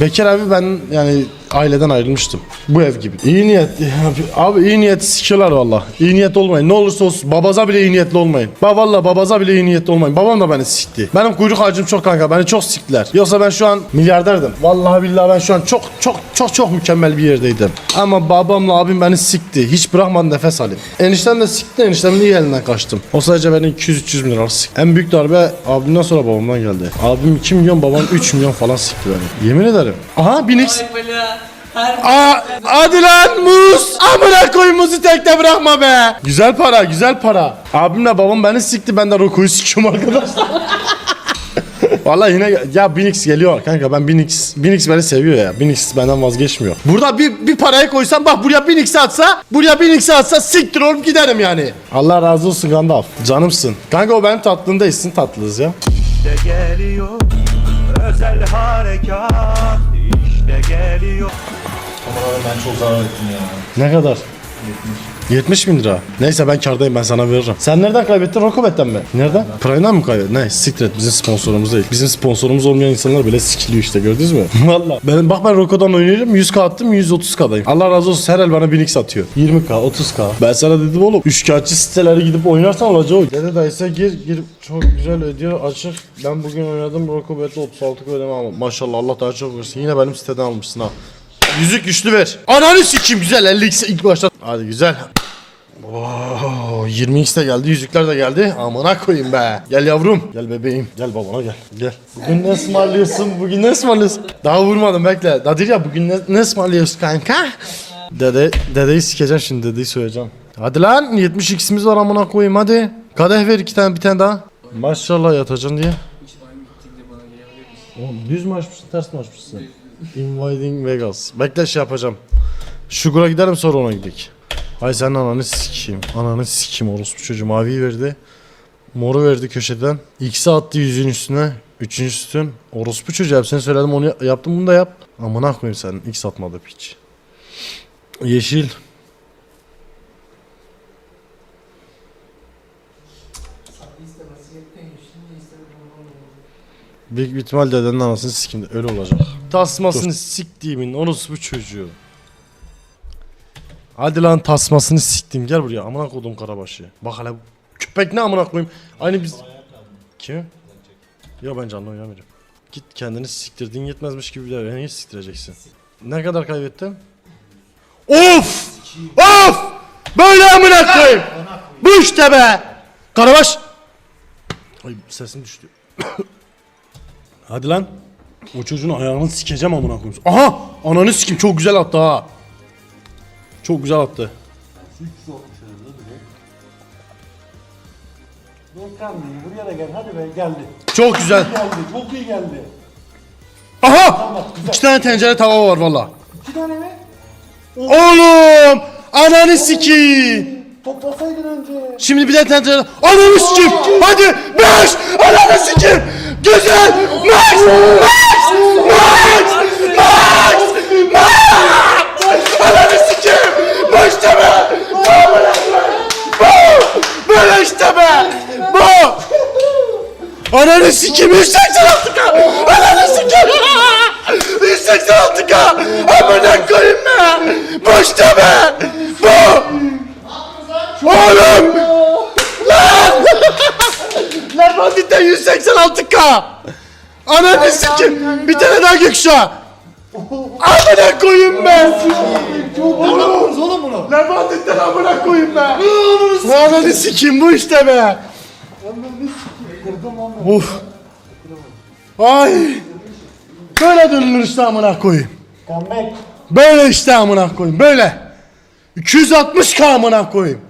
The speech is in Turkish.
Bekar abi ben yani aileden ayrılmıştım. Bu ev gibi. İyi niyet. Abi iyi niyet sikiyorlar valla. İyi niyet olmayın. Ne olursa olsun babaza bile iyi niyetli olmayın. Ba valla babaza bile iyi niyetli olmayın. Babam da beni sikti. Benim kuyruk acım çok kanka. Beni çok siktiler. Yoksa ben şu an milyarderdim. Vallahi billahi ben şu an çok çok çok çok mükemmel bir yerdeydim. Ama babamla abim beni sikti. Hiç bırakmadı nefes alayım. Eniştem de sikti. Eniştemin iyi elinden kaçtım. O sadece beni 200-300 bin lira sikti. En büyük darbe abimden sonra babamdan geldi. Abim 2 milyon babam 3 milyon falan sikti beni. Yemin ederim. Aha Binix. Aa, hadi lan muz. Amına koy muzu tekte bırakma be. Güzel para, güzel para. Abimle babam beni sikti. Ben de Roku'yu sikiyorum arkadaşlar. Vallahi yine ya Binix geliyor kanka ben Binix Binix beni seviyor ya. Binix benden vazgeçmiyor. Burada bir bir parayı koysam bak buraya Binix'i atsa, buraya Binix'i atsa siktir olup giderim yani. Allah razı olsun Gandalf. Canımsın. Kanka o benim tatlımda içsin tatlıyız ya. İşte geliyor özel harekat işte geliyor Ben çok zarar ettim ya. Ne kadar? 70 bin lira. Neyse ben kardayım ben sana veririm. Sen nereden kaybettin? Rokobetten mi? Nereden? Prime'dan mı kaybettin? Ne? Siktir et bizim sponsorumuz değil. Bizim sponsorumuz olmayan insanlar bile sikiliyor işte gördünüz mü? Valla. Ben, bak ben Roko'dan oynuyorum 100k attım 130k'dayım. Allah razı olsun her el bana 1000x atıyor. 20k 30k. Ben sana dedim oğlum. Üçkağıtçı sitelere gidip oynarsan olacağı o. Dede dayısa gir gir. Çok güzel ödüyor açık. Ben bugün oynadım Rokobet'le 36 ödeme ama maşallah Allah daha çok versin. Yine benim siteden almışsın ha. Yüzük güçlü ver. Ananı sikeyim güzel 50x ilk başta. Hadi güzel. Oo, 20x de geldi, yüzükler de geldi. Amına koyayım be. Gel yavrum. Gel bebeğim. Gel babana gel. Gel. Bugün ne ısmarlıyorsun? Bugün ne ısmarlıyorsun? Daha vurmadım bekle. Nadir ya bugün ne, ne ısmarlıyorsun kanka? Dede, dedeyi sikeceğim şimdi dedeyi söyleyeceğim. Hadi lan 70x'imiz var amına koyayım hadi. Kadeh ver iki tane bir tane daha. Maşallah yatacaksın diye. Oğlum düz mü açmışsın ters mi açmışsın? Inviting Vegas. Bekle şey yapacağım. Sugar'a giderim sonra ona gidelim. Ay sen ananı sikeyim. Ananı sikeyim orospu çocuğu maviyi verdi. Moru verdi köşeden. X'i attı yüzün üstüne. Üçüncüsün. Orospu çocuğu hep sen söyledim onu yaptım bunu da yap. Amına koyayım sen. X atmadı piç. Yeşil. Büyük bir ihtimal dedenin anasını sikeyim de öyle olacak. Tasmasını siktiğimin orospu çocuğu. Hadi lan tasmasını siktim gel buraya amına koydum karabaşı. Bak hele köpek ne amına koyayım. Aynı biz... Kim? Ya ben canlı oynamayacağım. Git kendini siktirdin yetmezmiş gibi bir de beni siktireceksin. Ne kadar kaybettin? Of! Of! Böyle amına koyayım. Bu işte be. Karabaş. Ay sesim düştü. Hadi lan. O çocuğun ayağını sikeceğim amına koyayım. Aha! Ananı sikim çok güzel attı ha. Çok güzel attı. Volkan Bey buraya da gel hadi be geldi. Çok güzel. Geldi çok iyi geldi. Aha! İki tane tencere tava var valla. İki tane mi? Oğlum! Ananı sikeyim. Toplasaydın önce. Şimdi bir de tencere... Ananı sikeyim! Hadi! Beş! Ananı sikeyim! Güzel! Max! Max! Max! Max! Max! Ananı sikeyim! Bu işte be! Bu! Bu! Böyle işte be! Bu! Ananı sikeyim! 186 k! Ananı sikeyim! 186 k! Amına koyayım be! Bu be! Bu! Oğlum! Banditten 186k! Ananı sikeyim! Bir tane daha gökşah! Amına koyayım ben! Oğlum! Oğlum bunu. Lan banditten amına koyayım ben! Ananı sikeyim bu işte be! Uf! Ay! Böyle dönülür işte amına koyayım. Böyle işte amına koyayım böyle. 260k amına koyayım.